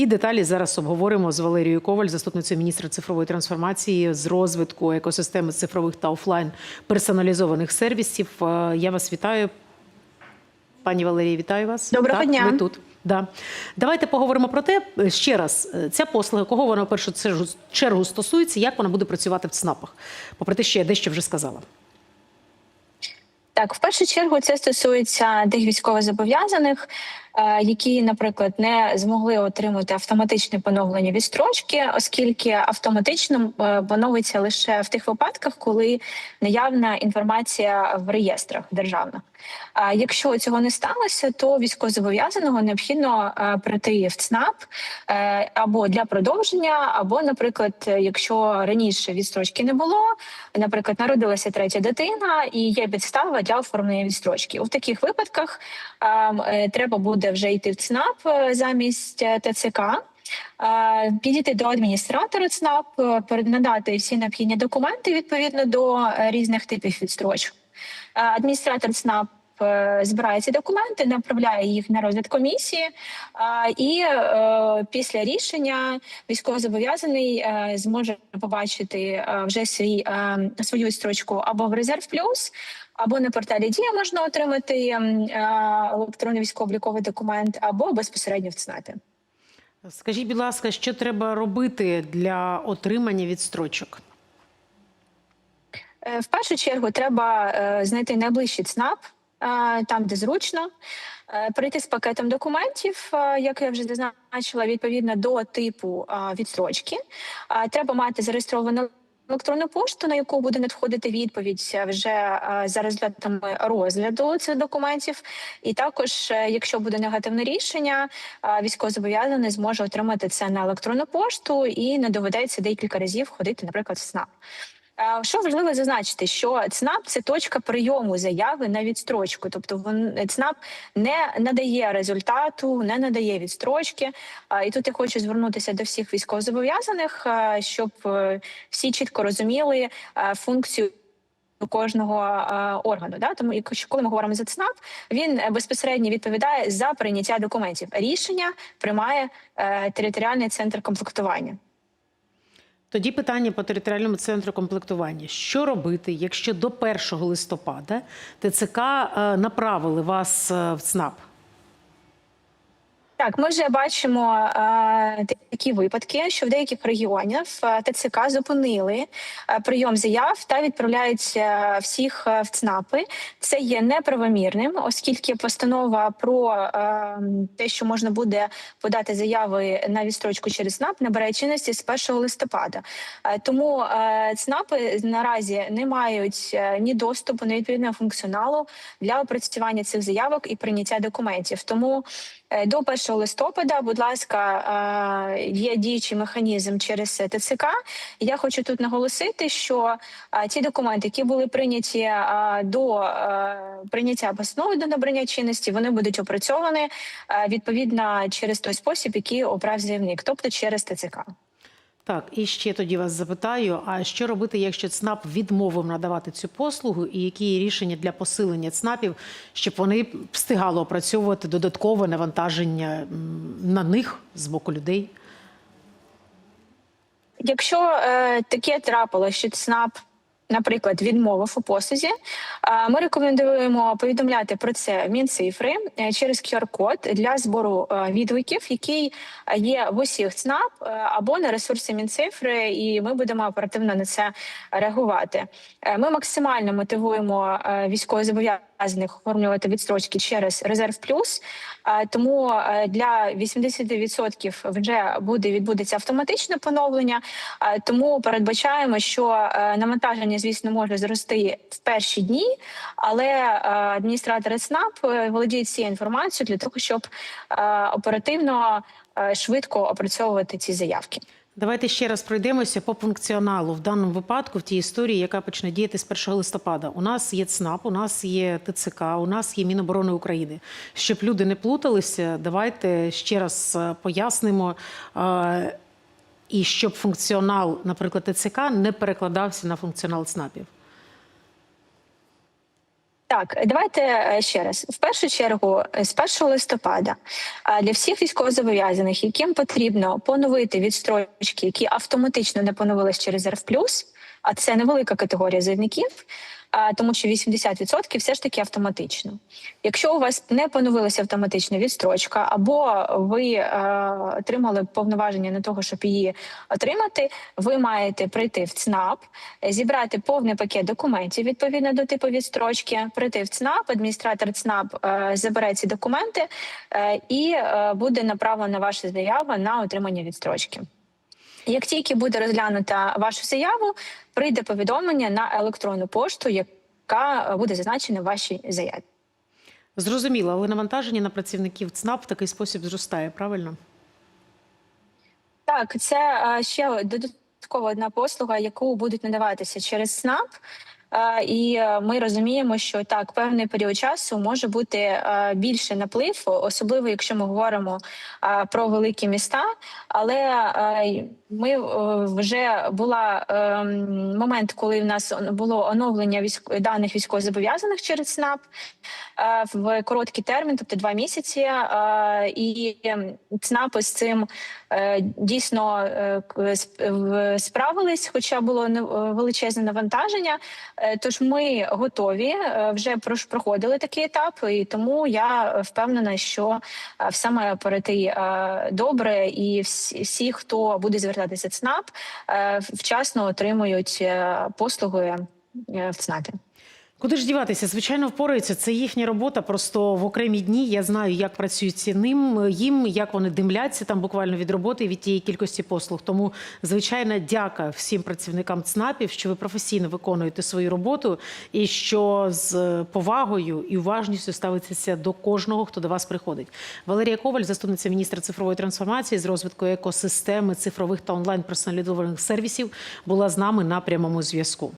І деталі зараз обговоримо з Валерією Коваль, заступницею міністра цифрової трансформації з розвитку екосистеми цифрових та офлайн персоналізованих сервісів. Е, Я вас вітаю. Пані Валерії, вітаю вас. Доброго так, дня. Ви тут. Да. Давайте поговоримо про те, е, ще раз, е, ця послуга, кого вона в першу чергу стосується, як вона буде працювати в ЦНАПах, попри те, що я дещо вже сказала. Так, в першу чергу це стосується тих військовозобов'язаних, е, які, наприклад, не змогли отримати автоматичне поновлення відстрочки, оскільки автоматично е, поновиться лише в тих випадках, коли наявна інформація в реєстрах державних. Якщо цього не сталося, то військовозобов'язаного необхідно е, прийти в ЦНАП або для продовження, або, наприклад, якщо раніше відстрочки не було, наприклад, народилася третя дитина і є підстава для оформлення відстрочки. У таких випадках ем, е, треба буде вже йти в ЦНАП е, замість е, ТЦК. Підійти до адміністратора ЦНАП, надати всі необхідні документи відповідно до різних типів відстрочок. Адміністратор ЦНАП збирає ці документи, направляє їх на розгляд комісії, і після рішення військовозобов'язаний зможе побачити вже свій свою відстрочку або в резерв плюс. Або на порталі Дія можна отримати ем, е, електронний військово-обліковий документ, або безпосередньо в ЦНАПі. Скажіть, будь ласка, що треба робити для отримання відстрочок? Е, В першу чергу треба е, знайти найближчий ЦНАП, там, де зручно, прийти з пакетом документів, як я вже зазначила, відповідно до типу відстрочки. Треба мати зареєстровану електронну пошту, на яку буде надходити відповідь е, вже е, за результатами розгляду цих документів. І також, е, якщо буде негативне рішення, військовозобов'язаний зможе отримати це на електронну пошту і не доведеться декілька разів ходити, наприклад, в СНАП. Е, Що важливо зазначити, що ЦНАП це точка прийому заяви на відстрочку, тобто вон- ЦНАП не надає результату, не надає відстрочки. І тут я хочу звернутися до всіх військовозобов'язаних, е, щоб е, всі чітко розуміли е, функцію. Кожного е, органу, да тому якщо коли ми говоримо за ЦНАП, він е, безпосередньо відповідає за прийняття документів. Рішення приймає е, територіальний центр комплектування. Тоді питання по територіальному центру комплектування: що робити, якщо до 1 листопада ТЦК е, направили вас е, в ЦНАП? Так, ми вже бачимо е, такі випадки, що в деяких регіонах е, ТЦК зупинили е, прийом заяв та відправляють всіх е, в ЦНАПи. Це є неправомірним, оскільки постанова про е, те, що можна буде подати заяви на відстрочку через ЦНАП, набирає чинності з 1 листопада. Е, тому е, ЦНАПи наразі не мають ні доступу, ні відповідного функціоналу для опрацювання цих заявок і прийняття документів. Тому До 1 листопада, будь ласка, е, є діючий механізм через ТЦК. Я хочу тут наголосити, що е, ті документи, які були прийняті е, до е, прийняття постанови до набрання чинності, вони будуть опрацьовані е, відповідно через той спосіб, який обрав заявник, тобто через ТЦК. Так, і ще тоді вас запитаю: а що робити, якщо ЦНАП відмовив надавати цю послугу, і які є рішення для посилення ЦНАПів, щоб вони встигали опрацьовувати додаткове навантаження на них з боку людей? Якщо е, таке трапило, що ЦНАП, наприклад, відмовив у послузі, ми рекомендуємо повідомляти про це Мінцифри е, через QR-код для збору е, відгуків, який є в усіх ЦНАП е, або на ресурсі Мінцифри, і ми будемо оперативно на це реагувати. Ми максимально мотивуємо е, військовозобов'язаних оформлювати відстрочки через резерв плюс. Тому е, для 80% вже буде відбудеться автоматичне поновлення. Тому передбачаємо, що е, навантаження, звісно, може зрости в перші дні, але е, адміністратори ЦНАП е, володіють цією інформацією для того, щоб оперативно швидко опрацьовувати ці заявки. Давайте ще раз пройдемося по функціоналу в даному випадку в тій історії, яка почне діяти з 1 листопада. У нас є ЦНАП, у нас є ТЦК, у нас є Міноборони України. Щоб люди не плуталися, давайте ще раз е, пояснимо. е, І щоб функціонал, наприклад, ТЦК не перекладався на функціонал ЦНАПів. Так, давайте е, ще раз. В першу чергу, е, з 1 листопада е, для всіх військовозобов'язаних, яким потрібно поновити відстрочки, які автоматично не поновились через РФ+, а це невелика категорія заявників, тому що 80% все ж таки автоматично. Якщо у вас не поновилася автоматична відстрочка, або ви е, отримали повноваження на того, щоб її отримати, ви маєте прийти в ЦНАП, зібрати повний пакет документів відповідно до типу відстрочки, прийти в ЦНАП, адміністратор ЦНАП е, забере ці документи е, і буде направлена ваша заява на отримання відстрочки. Як тільки буде розглянута вашу заяву, прийде повідомлення на електронну пошту, яка е, буде зазначена в вашій заяві. Зрозуміло, але навантаження на працівників ЦНАП в такий спосіб зростає, правильно? Так, це е, ще додаткова одна послуга, яку будуть надаватися через СНАП. І е, ми розуміємо, що так певний період часу може бути е, більше наплив, особливо якщо ми говоримо про великі міста. Але е, ми вже була е, момент, коли в нас було оновлення військ... даних військовозобов'язаних через СНАП в короткий термін, тобто два місяці. І ем, ЦНАПи з цим дійсно справились, хоча було не- величезне навантаження. Е, Тож ми готові е, вже проходили такий етап, і тому я впевнена, що все має перейти е, добре, і всі, хто буде звертатися ЦНАП, вчасно отримують послуги в ЦНАПі. Куди ж діватися? Звичайно, впораються. Це їхня робота. Просто в окремі дні я знаю, як працюють ним їм, як вони димляться там буквально від роботи від тієї кількості послуг. Тому звичайна дяка всім працівникам ЦНАПів, що ви професійно виконуєте свою роботу і що з повагою і уважністю ставитеся до кожного, хто до вас приходить. Валерія Коваль, заступниця міністра цифрової трансформації з розвитку екосистеми цифрових та онлайн персоналізованих сервісів, була з нами на прямому зв'язку.